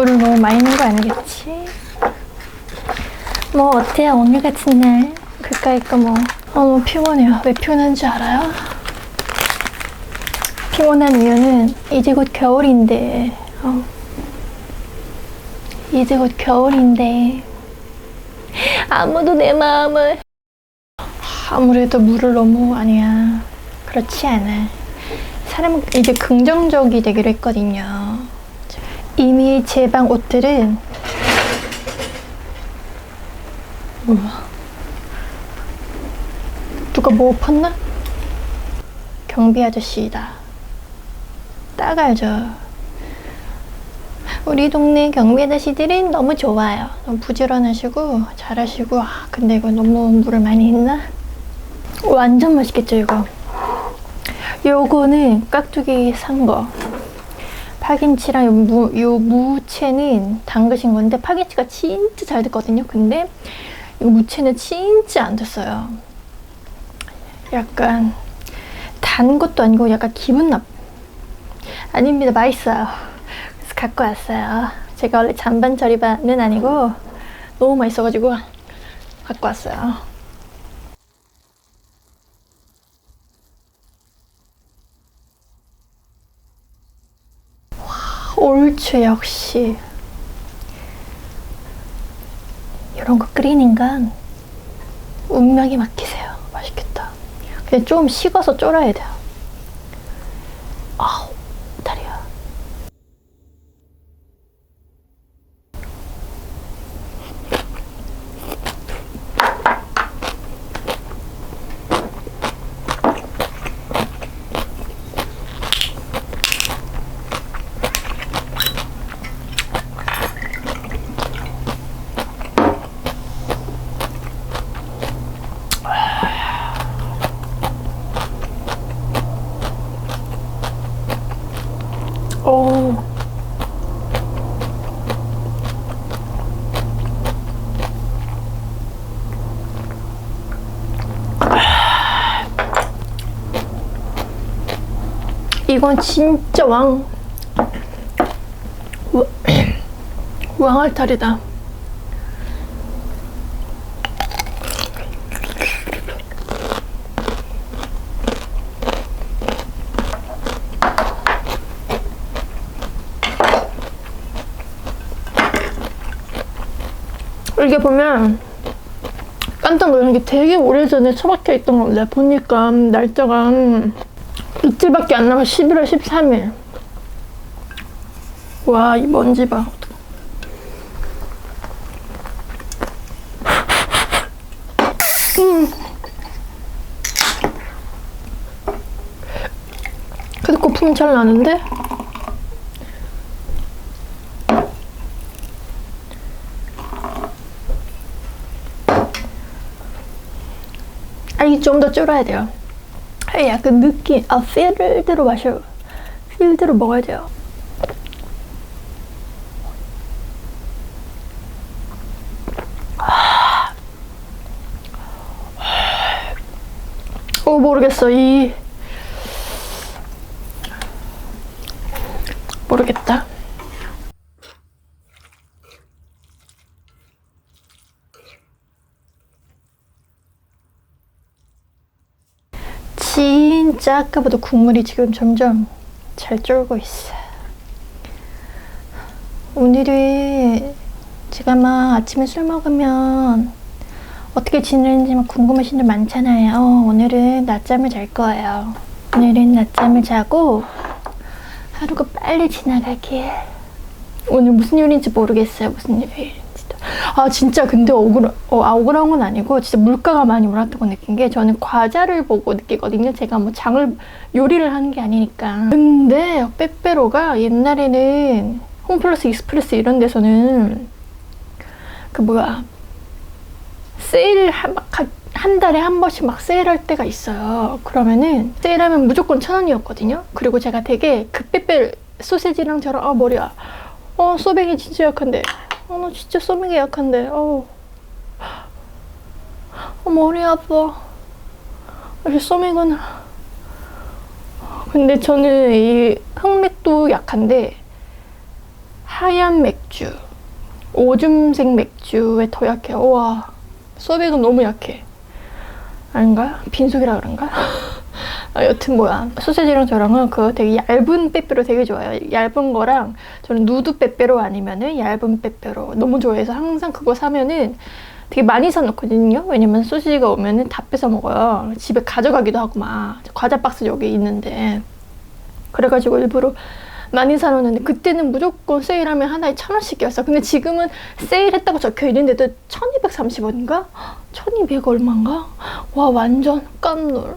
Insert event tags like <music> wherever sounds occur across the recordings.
물을 너무 많이 넣은 거 아니겠지? 뭐 어때요? 오늘 같은 날? 그까이 거뭐. 어, 너무 피곤해요. 왜 피곤한 줄 알아요? 피곤한 이유는 이제 곧 겨울인데. 어. 이제 곧 겨울인데. 아무도 내 마음을. 아무래도 물을 너무 아니야. 그렇지 않아. 사람은 이제 긍정적이 되기로 했거든요 이미 제 방 옷들은 뭐야 누가 뭐 팠나? 경비 아저씨다 따가야죠 우리 동네 경비 아저씨들은 너무 좋아요. 너무 부지런하시고 잘하시고 아 근데 이거 너무 물을 많이 했나? 완전 맛있겠죠 이거. 요거는 깍두기 산 거. 파김치랑 요, 무, 요 무채는 담그신 건데 파김치가 진짜 잘 됐거든요. 근데 이 무채는 진짜 안 됐어요. 약간 단 것도 아니고 약간 기분 나. 아닙니다. 맛있어요. 그래서 갖고 왔어요. 제가 원래 잔반 처리반은 아니고 너무 맛있어가지고 갖고 왔어요. 와, 옳죠 역시 이런 거 끓이는 건 운명에 맡기세요. 맛있겠다. 근데 좀 식어서 쫄아야 돼요. 이건 진짜 왕 와- <clears throat> 왕알탈이다. 이게 보면 깜짝 놀란 게 되게 오래전에 처박혀 있던 건데 보니까 날짜가 이틀밖에 안 남아 11월 13일 와 이 먼지 봐 음. 그래도 거품 잘 나는데? 아니 좀더 줄어야 돼요. 아니, 약간 느낌, 아 필대로 마셔, 필대로 먹어야 돼요. 어 모르겠어. 이 모르겠다. 진짜 아까보다 국물이 지금 점점 잘 쫄고 있어. 오늘은 제가 막 아침에 술 먹으면 어떻게 지내는지 막 궁금하신 분 많잖아요. 어, 오늘은 낮잠을 잘 거예요. 오늘은 낮잠을 자고 하루가 빨리 지나가길. 오늘 무슨 요리인지 모르겠어요. 무슨 요리인지도. 아 진짜 근데 억울 어, 아, 억울한 건 아니고 진짜 물가가 많이 올랐다고 느낀 게 저는 과자를 보고 느끼거든요. 제가 뭐 장을 요리를 하는 게 아니니까. 근데 빼빼로가 옛날에는 홈플러스 익스프레스 이런 데서는 그 뭐야 세일 한, 막 한- 한 달에 한 번씩 막 세일할 때가 있어요. 그러면은 세일하면 무조건 천 원이었거든요. 그리고 제가 되게 그 빼빼 소세지랑 저랑 아 머리야. 어 소백이 진짜 약한데 어, 나 진짜 소맥이 약한데. 어우. 어, 머리 아파. 역시 소맥은. 근데 저는 이 흑맥도 약한데, 하얀 맥주, 오줌색 맥주에 더 약해요. 와, 소맥은 너무 약해. 아닌가? 빈속이라 그런가? <laughs> 아, 여튼 뭐야. 소세지랑 저랑은 그 되게 얇은 빼빼로 되게 좋아요. 얇은 거랑 저는 누드 빼빼로 아니면은 얇은 빼빼로 너무 좋아해서 항상 그거 사면은 되게 많이 사놓거든요. 왜냐면 소시지가 오면은 다 뺏어 먹어요. 집에 가져가기도 하고 막 과자 박스 여기 있는데. 그래가지고 일부러 많이 사놓는데 그때는 무조건 세일하면 하나에 천 원씩이었어. 근데 지금은 세일했다고 적혀 있는데도 1230원인가? 1200 얼마인가? 와 완전 깜놀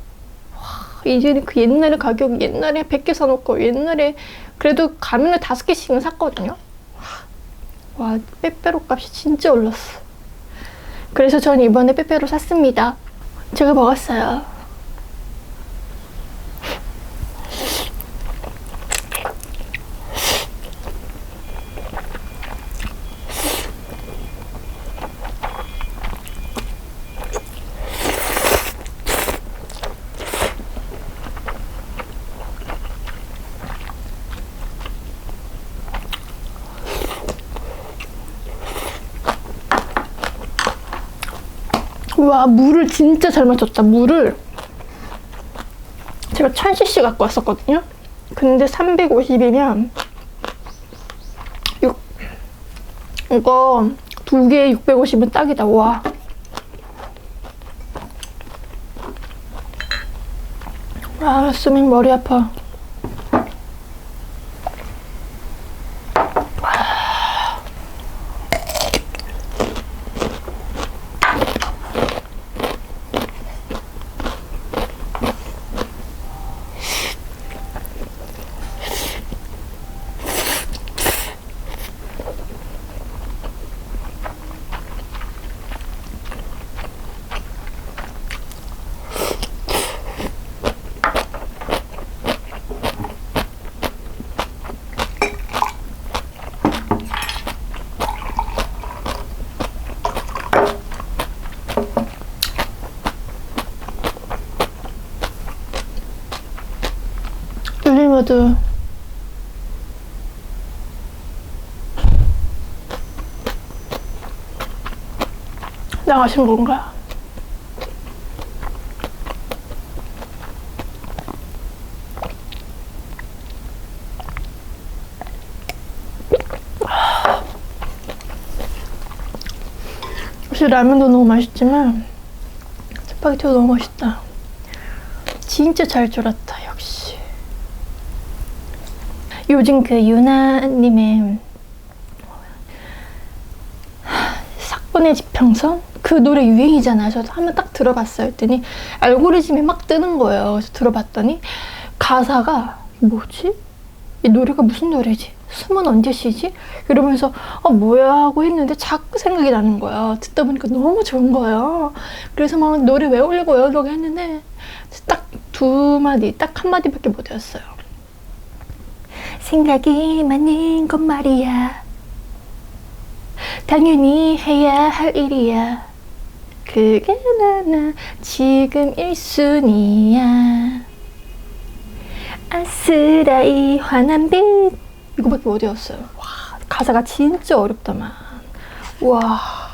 이제는 그 옛날에 가격 옛날에 100개 사놓고 옛날에 그래도 가면을 다섯 개씩은 샀거든요. 와 빼빼로 값이 진짜 올랐어. 그래서 전 이번에 빼빼로 샀습니다. 제가 먹었어요. 와 물을 진짜 잘 맞췄다. 물을 제가 1000cc 갖고 왔었거든요. 근데 350이면 6 이거 두 개에 650은 딱이다. 와. 아, 수민 머리 아파. 울리모드 나가신 건가? 역시 라면도 너무 맛있지만 스파게티도 너무 맛있다. 진짜 잘 졸았다 역시. 요즘 그 유나님의 사건의 지평선 그 노래 유행이잖아요. 저도 한번 딱 들어봤어요. 했더니 알고리즘이 막 뜨는 거예요. 그래서 들어봤더니 가사가 뭐지? 이 노래가 무슨 노래지? 숨은 언제 쉬지? 이러면서 아 뭐야 하고 했는데 자꾸 생각이 나는 거야. 듣다 보니까 너무 좋은 거예요. 그래서 막 노래 외우려고 외우려고 했는데 딱 두 마디, 딱 한 마디밖에 못 외웠어요. 생각이 많은 건 말이야. 당연히 해야 할 일이야. 그게 나나 지금 1순위야. 아스라이 환한 빛. 이거밖에 못 외웠어요. 와, 가사가 진짜 어렵다만. 와.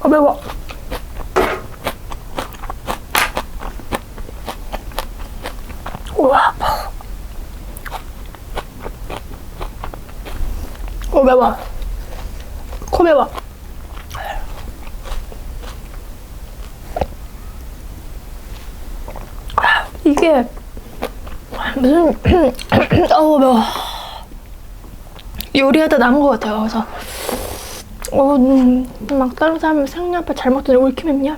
아, 매워. 우와. 어, 매워. 코 매워. 이게 무슨 <clears throat> 어우 매워 요리하다 남은 것 같아요 그래서 어, 음, 막 다른 사람 생리 앞에 잘 먹더니 왜 이렇게 맵냐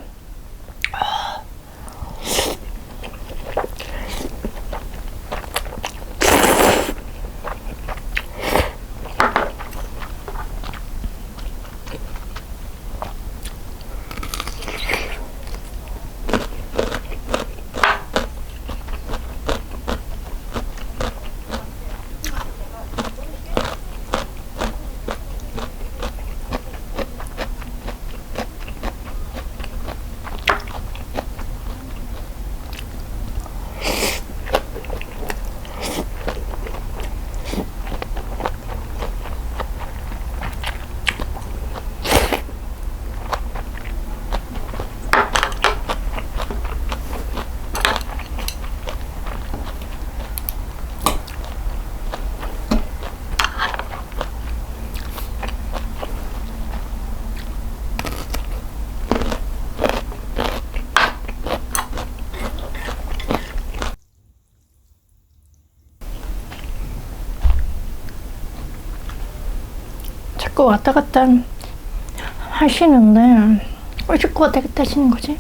자꾸 왔다 갔다 하시는데 왜 자꾸 왔다 갔다 하시는 거지?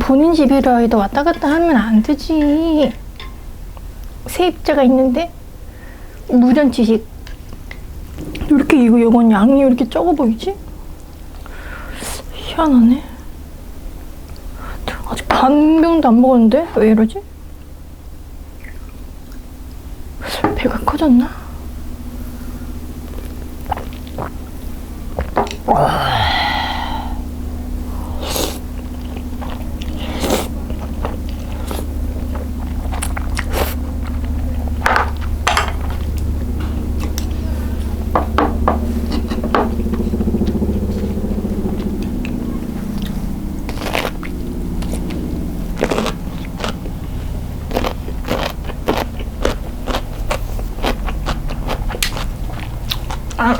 본인 집이라 해도 왔다 갔다 하면 안 되지. 세입자가 있는데 무전 지식 이렇게 이거 이건 양이 왜 이렇게 적어 보이지? 희한하네. 아직 반 병도 안 먹었는데 왜 이러지? 커졌나? 아,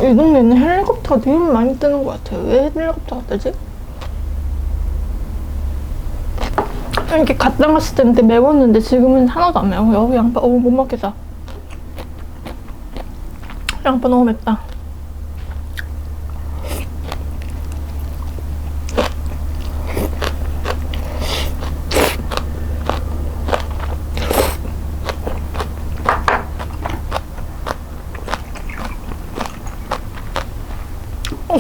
이 동네는 헬리콥터가 되게 많이 뜨는 것 같아요. 왜 헬리콥터가 뜨지? 이렇게 갔다 갔을 때는 매웠는데 지금은 하나도 안 매워요. 양파, 어우, 못 먹겠다. 양파 너무 맵다.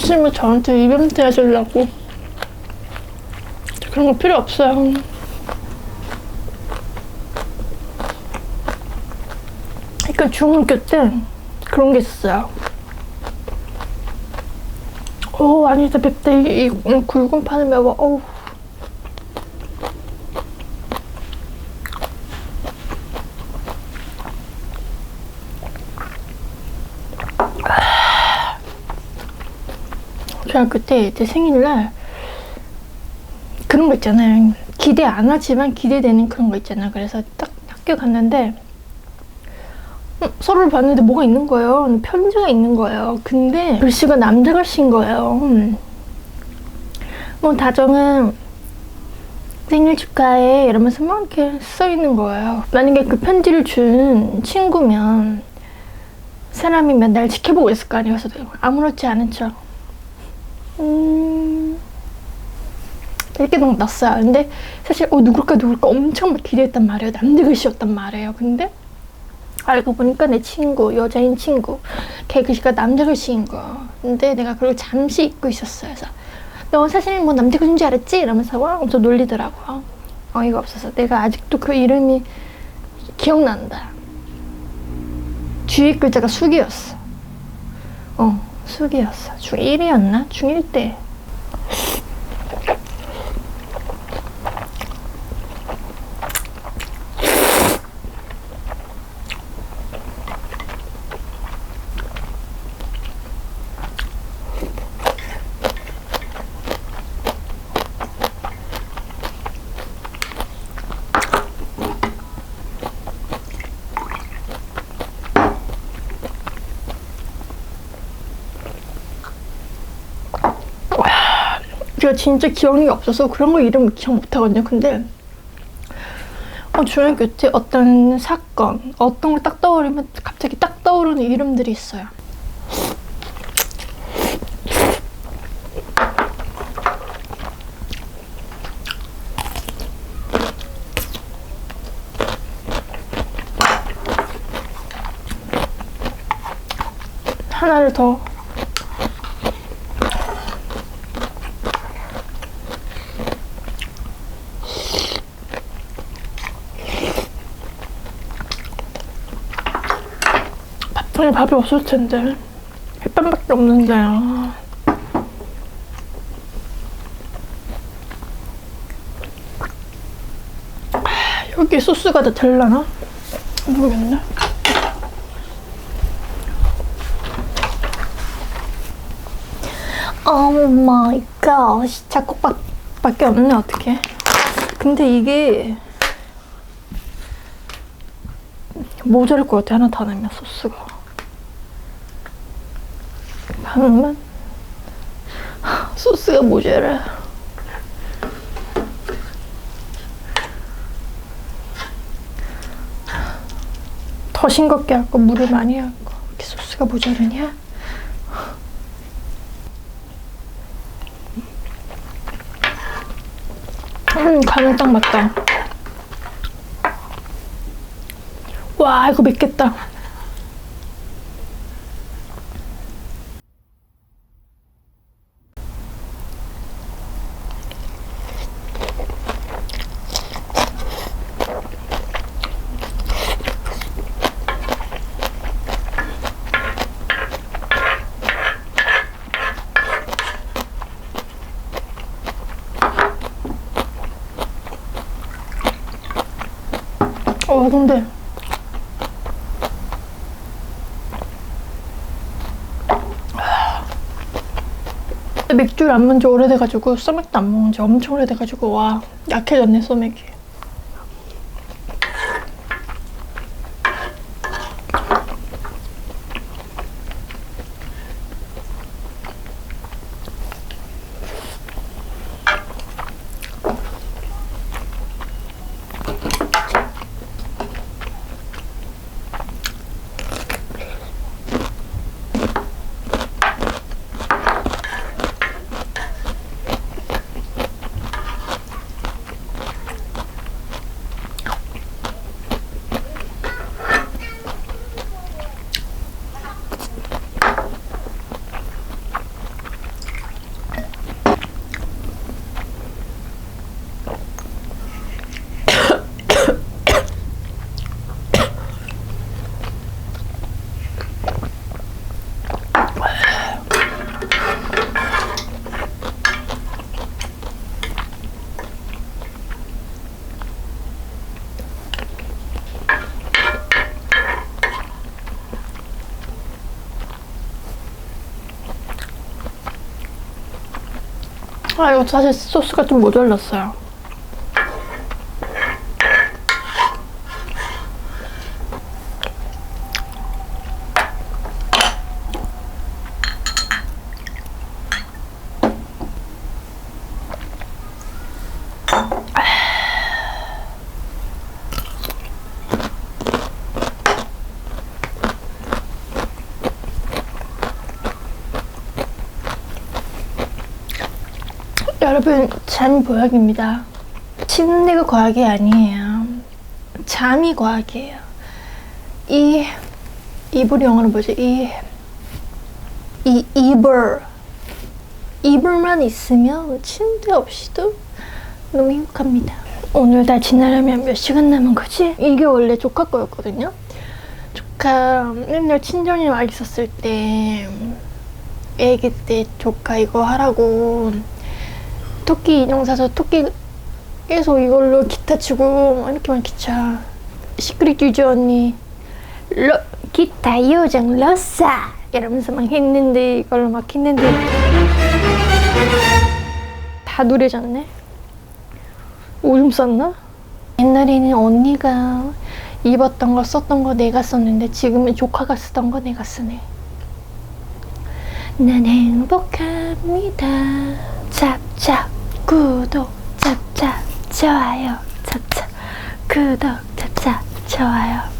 혹시면 저한테 이벤트 하시려고 그런 거 필요 없어요. 그러니까 중학교 때 그런 게 있었어요. 오 아니다 맵다 이, 이 굵은 판을 매워. 어우. 중학교 때 제 생일날 그런 거 있잖아요. 기대 안 하지만 기대되는 그런 거 있잖아요. 그래서 딱 학교 갔는데 음, 서로를 봤는데 뭐가 있는 거예요. 편지가 있는 거예요. 근데 글씨가 남자 글씨인 거예요. 음. 뭐 다정은 생일 축하해 이러면서 막 이렇게 써 있는 거예요. 만약에 그 편지를 준 친구면 사람이면 날 지켜보고 있을 거 아니에요. 아무렇지 않은 척. 음, 이렇게 넣었어요. 근데 사실 어 누굴까 누굴까 엄청 막 기대했단 말이에요. 남자 글씨였단 말이에요. 근데 알고 보니까 내 친구, 여자인 친구, 걔 글씨가 남자 글씨인 거. 근데 내가 그걸 잠시 잊고 있었어요. 그래서 너 사실 뭐 남자 글씨인 줄 알았지? 이러면서 와 엄청 놀리더라고요. 어이가 없어서 내가 아직도 그 이름이 기억난다. 뒤에 글자가 숙이었어. 어, 숙이었어. 중1이었나? 중1 때. 제가 진짜 기억력이 없어서 그런 거 이름 기억 못 하거든요. 근데 어, 중학교 때 어떤 사건, 어떤 걸 딱 떠오르면 갑자기 딱 떠오르는 이름들이 있어요. 하나를 더 밥통에 밥이 없을 텐데. 햇반밖에 없는데 아. 아, 여기 소스가 다 될라나? 모르겠네. 오 마이 갓 작곡밖에 없네 어떡해 근데 이게 모자랄 것 같아 하나 더 넣으면 소스가 반만 소스가 모자라. 더 싱겁게 할거 물을 많이 할거 이렇게 소스가 모자르냐? 음 간을 딱 맞다. 와 이거 맵겠다 어 근데 맥주를 안 먹은 지 오래돼가지고 소맥도 안 먹은 지 엄청 오래돼가지고 와 약해졌네 소맥이 아 이거 사실 소스가 좀 모자랐어요 여러분 잠이 보약입니다. 침대가 과학이 아니에요. 잠이 과학이에요. 이 이불이 영어로 뭐지? 이, 이 이불 이불만 있으면 침대 없이도 너무 행복합니다. 오늘 다 지나려면 몇 시간 남은 거지? 이게 원래 조카 거였거든요. 조카 맨날 친정에 와 있었을 때 애기 때 조카 이거 하라고 토끼 인형 사서 토끼 계속 이걸로 기타 치고 이렇게만 기차. 시크릿 유지 언니 러, 기타 요정 러싸 이러면서 막 했는데 이걸로 막 했는데. 다 노래졌네? 오줌 쌌나? 옛날에는 언니가 입었던 거 썼던 거 내가 썼는데 지금은 조카가 쓰던 거 내가 쓰네. 난 행복합니다. 잡 찹찹 구독 찹찹 좋아요 찹찹 구독 찹찹 좋아요